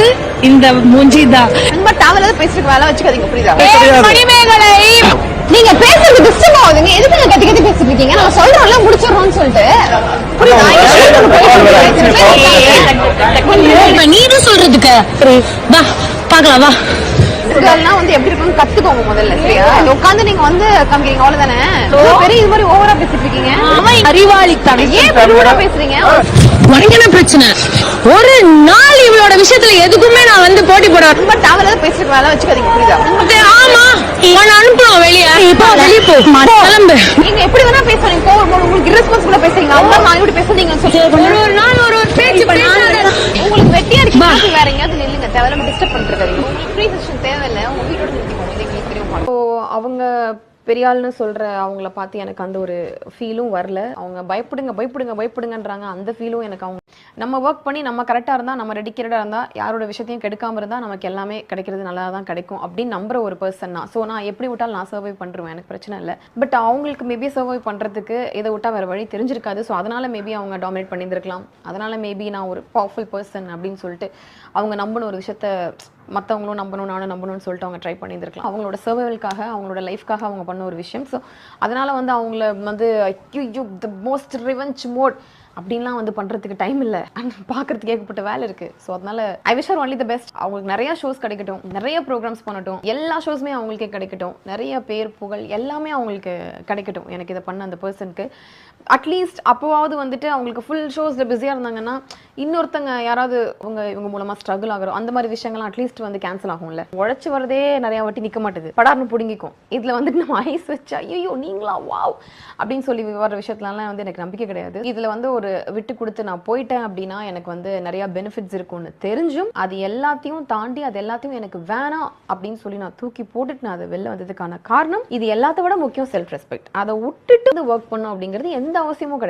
அடுத்து இந்த மூஞ்சி தான் ரொம்ப பேசிட்டு வேலை வச்சுக்காதீங்க புரியுதா? மணிமேகலை! நீங்க பேசுறது டிஸ்டர்ப் ஆகுதுங்க எதுக்கு கத்தி கத்தி பேசிட்டு இருக்கீங்க நான் சொல்றோம்ல முடிச்சிடுறோம்னு சொல்லிட்டு. புரியுதா. நீதான் சொல்றதுக்கு. வா பாக்கலாம் வா. இதெல்லாம் வந்து எப்படி இருக்கும்னு கத்துக்கோங்க முதல்ல சரியா? உட்காந்து நீங்க வந்து காமிக்கிறீங்க அவ்வளவுதானே? பெரிய இது மாதிரி ஓவரா பேசிட்டு இருக்கீங்க அவன் ஏன் ஓவரா பேசுறீங்க? உனக்கு என்ன பிரச்சனை? ஒரு நாள் இவளோட விஷயத்துல எதுக்குமே நான் வந்து போட்டி போட ரொம்ப தேவையில்லாத பேசிட்டு வேலை வச்சுக்காதீங்க புரியுதா? ஆமா. உன்னை அனுப்புறோம் வெளியே. இப்போ வெளியே போ. கிளம்பு. நீங்க எப்படி வேணா பேசுறீங்க கோவம். உங்களுக்கு irresponsible-ஆ பேசுறீங்க. அவங்க நான் இப்படி பேசுறீங்கன்னு சொல்லி ஒரு ஒரு நாள் ஒரு ஒரு பேச்சு. உங்களுக்கு வெட்டியா இருக்கு வேற எங்கேயாவது நில்லுங்க. தேவையில்லாம டிஸ்டர்ப் பண்ணிருக்காதீங்க உங்களுக்கு ஃப்ரீ செஷன் தேவையில்ல. உங்க வீட்டோட நிறுத்திக்கோங்க. அவங்க பெரியாள்னு சொல்கிற அவங்கள பார்த்து எனக்கு அந்த ஒரு ஃபீலும் வரல. அவங்க பயப்படுங்க பயப்படுங்க பயப்படுங்கன்றாங்க. அந்த ஃபீலும் எனக்கு அவங்க நம்ம ஒர்க் பண்ணி நம்ம கரெக்டாக இருந்தால் நம்ம ரெடிக்கிறடாக இருந்தால் யாரோட விஷயத்தையும் கெடுக்காம இருந்தால் நமக்கு எல்லாமே கிடைக்கிறது நல்லா தான் கிடைக்கும் அப்படின்னு நம்புற ஒரு பர்சன் தான். ஸோ நான் எப்படி விட்டாலும் நான் சர்வை பண்ணுறேன் எனக்கு பிரச்சனை இல்லை. பட் அவங்களுக்கு மேபி சர்வை பண்ணுறதுக்கு இதை விட்டா வேறு வழி தெரிஞ்சிருக்காது. ஸோ அதனால் மேபி அவங்க டாமினேட் பண்ணியிருந்திருக்கலாம் அதனால் மேபி நான் ஒரு பவர்ஃபுல் பர்சன் அப்படின்னு சொல்லிட்டு அவங்க நம்பின ஒரு விஷயத்த மற்றவங்களும் நம்பணும் நானும் நம்பணும்னு சொல்லிட்டு அவங்க ட்ரை பண்ணியிருந்திருக்கலாம். அவங்களோட சர்வைவல்காக அவங்களோட லைஃப்காக அவங்க பண்ண ஒரு விஷயம். ஸோ அதனால் வந்து அவங்கள வந்து ஐயோ த மோஸ்ட் ரிவெஞ்ச் மோட் அப்படின்லாம் வந்து பண்ணுறதுக்கு டைம் இல்லை. அண்ட் பார்க்கறதுக்கு ஏகப்பட்ட வேலை இருக்குது ஸோ அதனால I wish are only the best அவங்களுக்கு நிறைய ஷோஸ் கிடைக்கட்டும். நிறைய ப்ரோக்ராம்ஸ் பண்ணட்டும். எல்லா ஷோஸுமே அவங்களுக்கே கிடைக்கட்டும். நிறைய பேர் புகழ் எல்லாமே அவங்களுக்கு கிடைக்கட்டும். எனக்கு இதை பண்ண அந்த பர்சனுக்கு அட்லீஸ்ட் அப்போவாவது வந்துட்டு அவங்களுக்கு ஃபுல் ஷோஸில் பிஸியாக இருந்தாங்கன்னா இன்னொருத்தங்க யாராவது இவங்க இவங்க மூலமாக ஸ்ட்ரகிள் ஆகிறோம் அந்த மாதிரி விஷயங்கள்லாம் அட்லீஸ்ட் வந்து கேன்சல் ஆகும்ல. உழைச்சி வரதே நிறையா வாட்டி நிற்க மாட்டேது. படார்னு பிடுங்கிக்கும். இதில் வந்துட்டு நம்ம ஐஸ் வச்சு ஐயோ நீங்களா? வாவ் அப்படின்னு சொல்லி வர விஷயத்துலலாம் வந்து எனக்கு நம்பிக்கை கிடையாது. இதில் வந்து ஒரு விட்டு கொடுத்து நான் போயிட்டேன் அப்படின்னா எனக்கு வந்து நிறையா பெனிஃபிட்ஸ் இருக்கும்னு தெரிஞ்சும் அது எல்லாத்தையும் தாண்டி அது எல்லாத்தையும் எனக்கு வேணாம் அப்படின்னு சொல்லி நான் தூக்கி போட்டுட்டு நான் அதை வெளில வந்ததுக்கான காரணம் இது எல்லாத்த விட முக்கியம் செல்ஃப் ரெஸ்பெக்ட் அதை விட்டுட்டு ஒர்க் பண்ணும் அப்படிங்கிறது எந்த அவசியமும் கிடையாது.